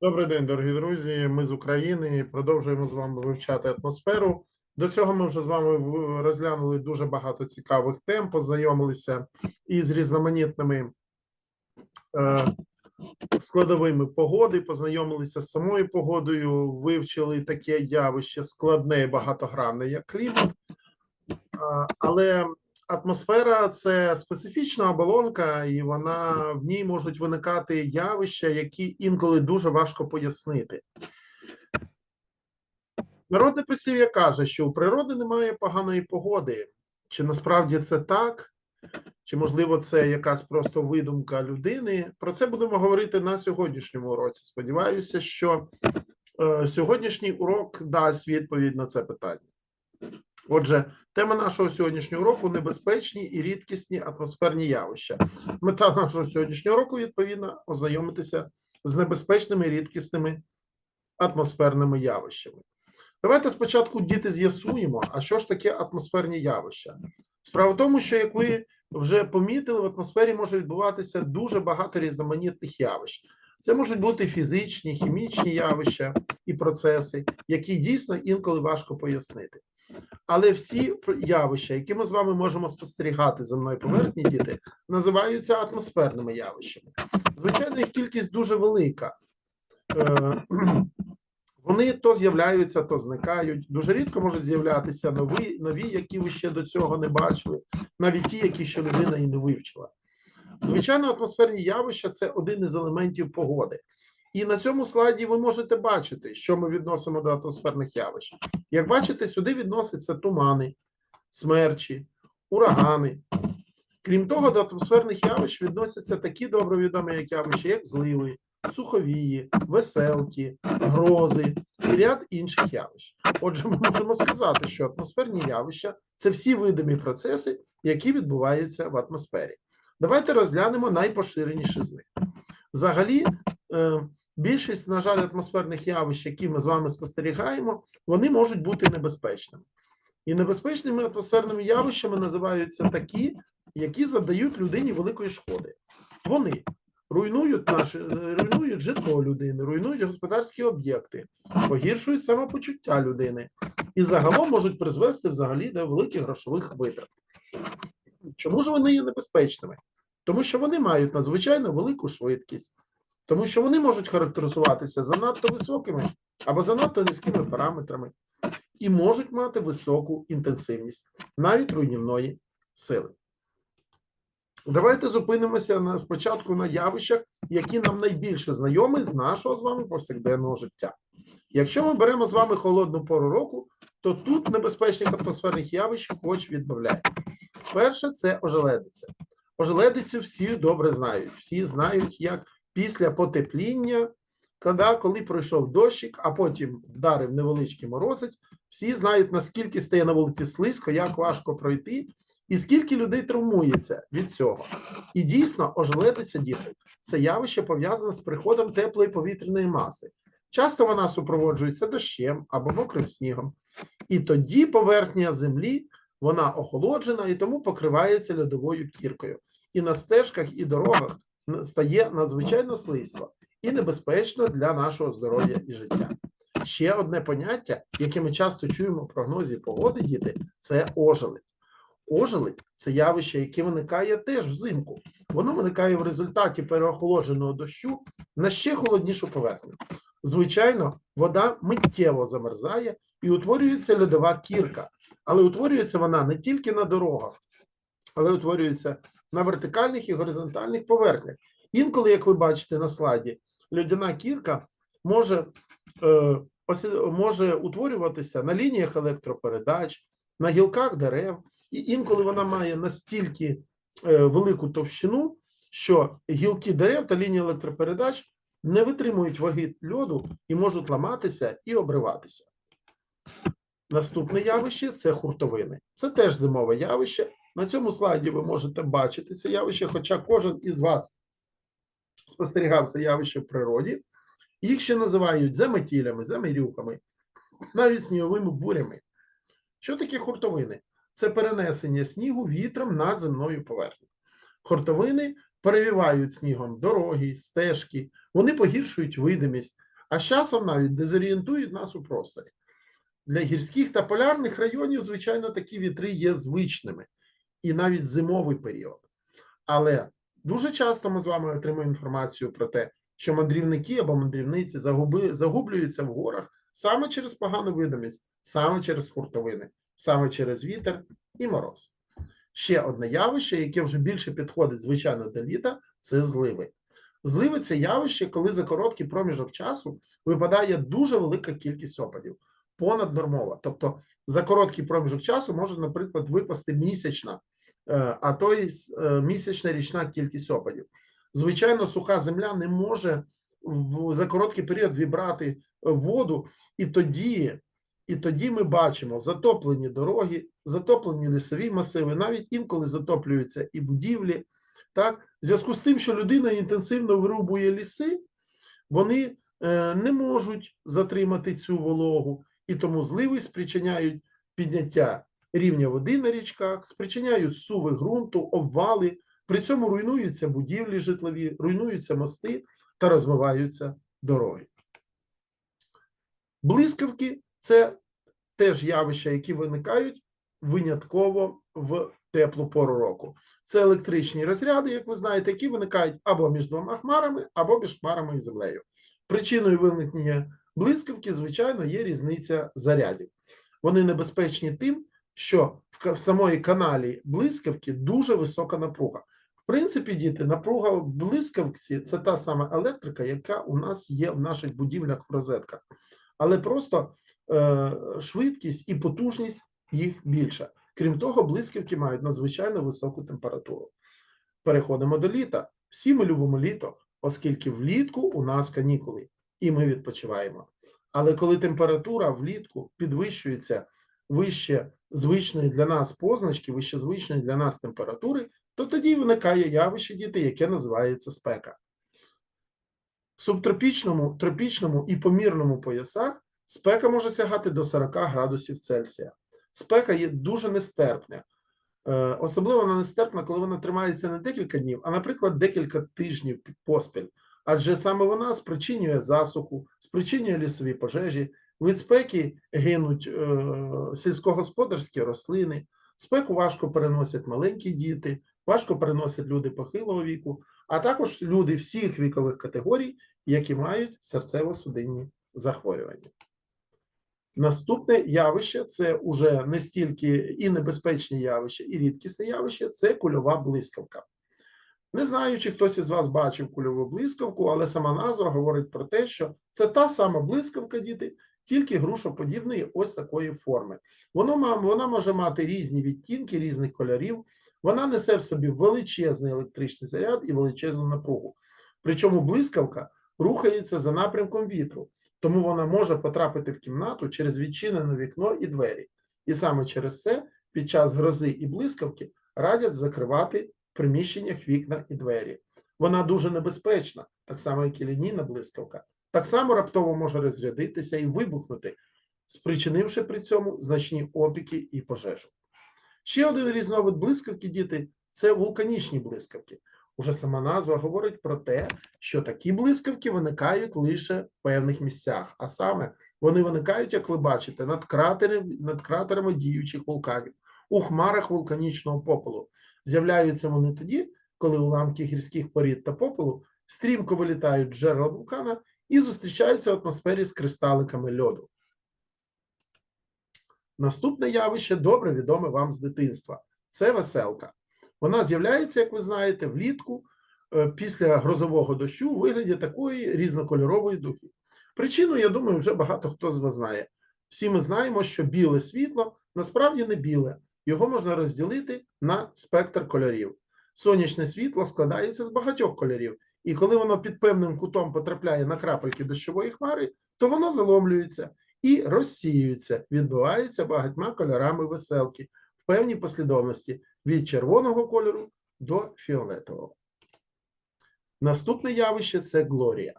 Добрий день, дорогі друзі. Ми з України продовжуємо з вами вивчати атмосферу. До цього ми вже з вами розглянули дуже багато цікавих тем, познайомилися із різноманітними е, складовими погоди, познайомилися з самою погодою, вивчили таке явище складне і багатогранне, як клімат. Але атмосфера це специфічна оболонка, і вона в ній можуть виникати явища, які інколи дуже важко пояснити. Народне прислів'я каже, що у природи немає поганої погоди. Чи насправді це так? Чи можливо це якась просто видумка людини? Про це будемо говорити на сьогоднішньому уроці. Сподіваюся, що е, сьогоднішній урок дасть відповідь на це питання. Отже, тема нашого сьогоднішнього уроку небезпечні і рідкісні атмосферні явища. Мета нашого сьогоднішнього уроку, відповідно, ознайомитися з небезпечними і рідкісними атмосферними явищами. Давайте спочатку діти з'ясуємо, а що ж таке атмосферні явища. Справа в тому, що як ви вже помітили, в атмосфері може відбуватися дуже багато різноманітних явищ. Це можуть бути фізичні, хімічні явища і процеси, які дійсно інколи важко пояснити. Але всі явища, які ми з вами можемо спостерігати земної поверхні, діти, називаються атмосферними явищами. Звичайно, їх кількість дуже велика. Е, Вони то з'являються, то зникають. Дуже рідко можуть з'являтися нові, нові, які ви ще до цього не бачили, навіть ті, які ще людина і не вивчила. Звичайно, атмосферні явища це один із елементів погоди. І на цьому слайді ви можете бачити, що ми відносимо до атмосферних явищ. Як бачите, сюди відносяться тумани, смерчі, урагани. Крім того, до атмосферних явищ відносяться такі добровідомі як явища, як зливи, суховії, веселки, грози і ряд інших явищ. Отже, ми можемо сказати, що атмосферні явища це всі видимі процеси, які відбуваються в атмосфері. Давайте розглянемо найпоширеніші з них. Взагалі, е, більшість, на жаль, атмосферних явищ, які ми з вами спостерігаємо, вони можуть бути небезпечними. І небезпечними атмосферними явищами називаються такі, які завдають людині великої шкоди. Вони руйнують наші, руйнують житло людини, руйнують господарські об'єкти, погіршують самопочуття людини і загалом можуть призвести взагалі до великих грошових витрат. Чому ж вони є небезпечними? Тому що вони мають надзвичайно велику швидкість, тому що вони можуть характеризуватися занадто високими або занадто низькими параметрами і можуть мати високу інтенсивність, навіть руйнівної сили. Давайте зупинимося на спочатку на явищах, які нам найбільше знайомі з нашого з вами повсякденного життя. Якщо ми беремо з вами холодну пору року, то тут небезпечних атмосферних явищ хоч відбавляє. Перше це ожеледиця. Ожеледицю всі добре знають. Всі знають, як після потепління, коли, пройшов дощик, а потім вдарив невеличкий морозець, всі знають, наскільки стає на вулиці слизько, як важко пройти, і скільки людей травмується від цього. І дійсно, ожеледиця, діти, це явище пов'язане з приходом теплої повітряної маси. Часто вона супроводжується дощем або мокрим снігом. І тоді поверхня землі вона охолоджена і тому покривається льодовою кіркою. І на стежках і дорогах стає надзвичайно слизько і небезпечно для нашого здоров'я і життя. Ще одне поняття, яке ми часто чуємо в прогнозі погоди, діти, це ожеледь. Ожеледь це явище, яке виникає теж взимку. Воно виникає в результаті переохолодженого дощу на ще холоднішу поверхню. Звичайно, вода миттєво замерзає і утворюється льодова кірка, але утворюється вона не тільки на дорогах, але утворюється на вертикальних і горизонтальних поверхнях. Інколи, як ви бачите на слайді, льодяна кірка може, е, може утворюватися на лініях електропередач, на гілках дерев, і інколи вона має настільки е, велику товщину, що гілки дерев та лінії електропередач не витримують ваги льоду і можуть ламатися і обриватися. Наступне явище це хуртовини. Це теж зимове явище. На цьому слайді ви можете бачити це явище, хоча кожен із вас спостерігав це явище в природі. Їх ще називають заметілями, замирюхами, навіть сніговими бурями. Що таке хуртовини? Це перенесення снігу вітром над земною поверхнею. Хуртовини перевівають снігом дороги, стежки, вони погіршують видимість, а з часом навіть дезорієнтують нас у просторі. Для гірських та полярних районів, звичайно, такі вітри є звичними і навіть зимовий період. Але дуже часто ми з вами отримуємо інформацію про те, що мандрівники або мандрівниці загуби, загублюються в горах саме через погану видимість, саме через хуртовини, саме через вітер і мороз. Ще одне явище, яке вже більше підходить, звичайно, до літа, це зливи. Зливи це явище, коли за короткий проміжок часу випадає дуже велика кількість опадів, понаднормова. Тобто за короткий проміжок часу може, наприклад, випасти місячна, е, а то й е, місячна річна кількість опадів. Звичайно, суха земля не може в, за короткий період вібрати воду, і тоді, і тоді ми бачимо затоплені дороги, затоплені лісові масиви, навіть інколи затоплюються і будівлі. Так, в зв'язку з тим, що людина інтенсивно вирубує ліси, вони е, не можуть затримати цю вологу, і тому зливи спричиняють підняття рівня води на річках, спричиняють суви ґрунту, обвали. При цьому руйнуються будівлі житлові, руйнуються мости та розмиваються дороги. Блискавки це теж явища, які виникають винятково в теплу пору року. Це електричні розряди, як ви знаєте, які виникають або між двома хмарами, або між хмарами і землею. Причиною виникнення блискавки, звичайно, є різниця зарядів. Вони небезпечні тим, що в самої каналі блискавки дуже висока напруга. В принципі, діти, напруга в блискавці це та сама електрика, яка у нас є в наших будівлях в розетках, але просто е, швидкість і потужність їх більша. Крім того, блискавки мають надзвичайно високу температуру. Переходимо до літа. Всі ми любимо літо, оскільки влітку у нас канікули, і ми відпочиваємо. Але коли температура влітку підвищується вище звичної для нас позначки, вище звичної для нас температури, то тоді виникає явище діти, яке називається спека. В субтропічному, тропічному і помірному поясах спека може сягати до 40 градусів Цельсія. Спека є дуже нестерпна. Е, Особливо вона нестерпна, коли вона тримається не декілька днів, а, наприклад, декілька тижнів поспіль. Адже саме вона спричинює засуху, спричинює лісові пожежі, від спеки гинуть е, сільськогосподарські рослини, спеку важко переносять маленькі діти, важко переносять люди похилого віку, а також люди всіх вікових категорій, які мають серцево-судинні захворювання. Наступне явище це уже не стільки і небезпечне явище, і рідкісне явище це кульова блискавка. Не знаю, чи хтось із вас бачив кульову блискавку, але сама назва говорить про те, що це та сама блискавка, діти, тільки грушоподібної ось такої форми. Воно, вона може мати різні відтінки, різних кольорів. Вона несе в собі величезний електричний заряд і величезну напругу. Причому блискавка рухається за напрямком вітру, тому вона може потрапити в кімнату через відчинене вікно і двері. І саме через це під час грози і блискавки радять закривати приміщеннях вікна і двері. Вона дуже небезпечна, так само, як і лінійна блискавка. Так само раптово може розрядитися і вибухнути, спричинивши при цьому значні опіки і пожежу. Ще один різновид блискавки, діти, це вулканічні блискавки. Уже сама назва говорить про те, що такі блискавки виникають лише в певних місцях, а саме вони виникають, як ви бачите, над кратерами, над кратерами діючих вулканів, у хмарах вулканічного попелу. З'являються вони тоді, коли уламки гірських порід та попелу стрімко вилітають з джерела вулкана і зустрічаються в атмосфері з кристаликами льоду. Наступне явище добре відоме вам з дитинства це веселка. Вона з'являється, як ви знаєте, влітку е, після грозового дощу у вигляді такої різнокольорової духи. Причину, я думаю, вже багато хто з вас знає. Всі ми знаємо, що біле світло насправді не біле, його можна розділити на спектр кольорів. Сонячне світло складається з багатьох кольорів, і коли воно під певним кутом потрапляє на крапельки дощової хмари, то воно заломлюється і розсіюється, відбувається багатьма кольорами веселки в певній послідовності від червоного кольору до фіолетового. Наступне явище це глорія.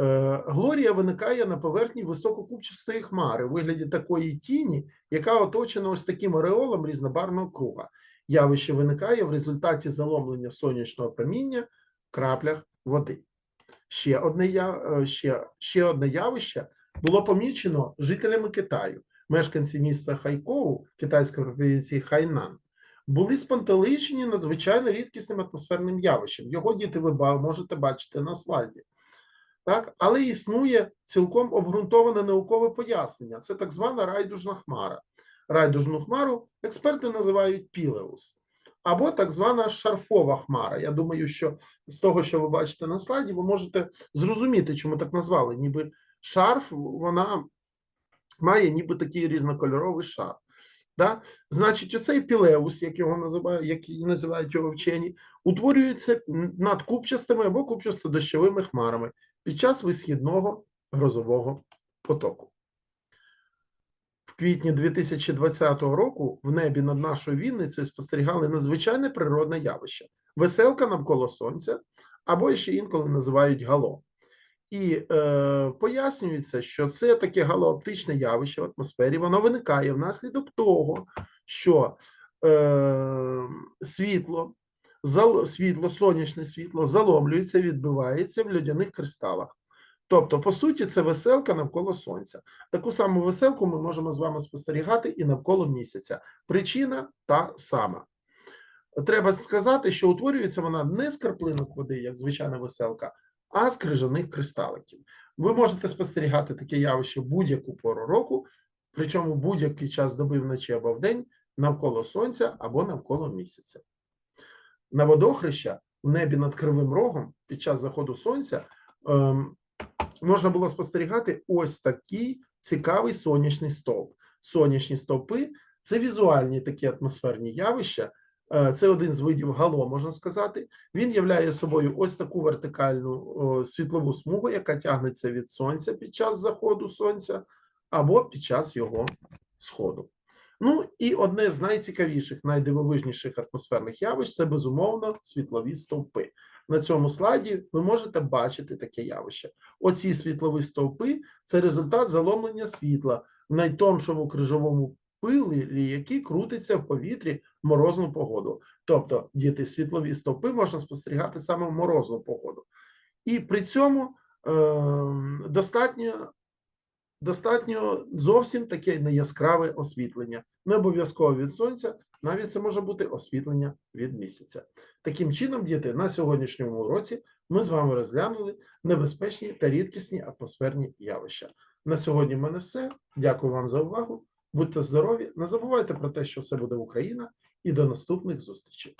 Е, глорія виникає на поверхні висококупчастої хмари у вигляді такої тіні, яка оточена ось таким ореолом різнобарного круга. Явище виникає в результаті заломлення сонячного проміння в краплях води. Ще одне, е, ще, ще одне явище було помічено жителями Китаю. Мешканці міста Хайкоу, китайської провінції Хайнан, були спантеличені надзвичайно рідкісним атмосферним явищем. Його діти ви можете бачити на слайді. Так? Але існує цілком обґрунтоване наукове пояснення. Це так звана райдужна хмара. Райдужну хмару експерти називають пілеус, або так звана шарфова хмара. Я думаю, що з того, що ви бачите на слайді, ви можете зрозуміти, чому так назвали. Ніби шарф, вона має ніби такий різнокольоровий шар. Да? Значить, оцей пілеус, як його називають, який називають його вчені, утворюється над купчастими або купчасто-дощовими хмарами під час висхідного грозового потоку. В квітні 2020 року в небі над нашою Вінницею спостерігали надзвичайне природне явище веселка навколо сонця, або ще інколи називають гало. І е, пояснюється, що це таке галооптичне явище в атмосфері, воно виникає внаслідок того, що е, світло, світло, сонячне світло заломлюється, відбивається в льодяних кристалах. Тобто, по суті, це веселка навколо сонця. Таку саму веселку ми можемо з вами спостерігати і навколо місяця. Причина та сама. Треба сказати, що утворюється вона не з краплинок води, як звичайна веселка, а з крижаних кристаликів. Ви можете спостерігати таке явище будь-яку пору року, причому будь-який час доби вночі або вдень навколо сонця або навколо місяця. На водохреща в небі над Кривим Рогом під час заходу сонця ем, можна було спостерігати ось такий цікавий сонячний стовп. Сонячні стовпи це візуальні такі атмосферні явища. Е, Це один з видів гало, можна сказати. Він являє собою ось таку вертикальну світлову смугу, яка тягнеться від сонця під час заходу сонця або під час його сходу. Ну і одне з найцікавіших, найдивовижніших атмосферних явищ це безумовно світлові стовпи. На цьому слайді ви можете бачити таке явище. Оці світлові стовпи це результат заломлення світла в найтоншому крижовому пилі, який крутиться в повітрі в морозну погоду. Тобто, діти, світлові стовпи можна спостерігати саме в морозну погоду. І при цьому е, достатньо, достатньо зовсім таке неяскраве освітлення. Не обов'язково від сонця, навіть це може бути освітлення від місяця. Таким чином, діти, на сьогоднішньому уроці ми з вами розглянули небезпечні та рідкісні атмосферні явища. На сьогодні в мене все. Дякую вам за увагу. Будьте здорові, не забувайте про те, що все буде Україна, і до наступних зустрічей.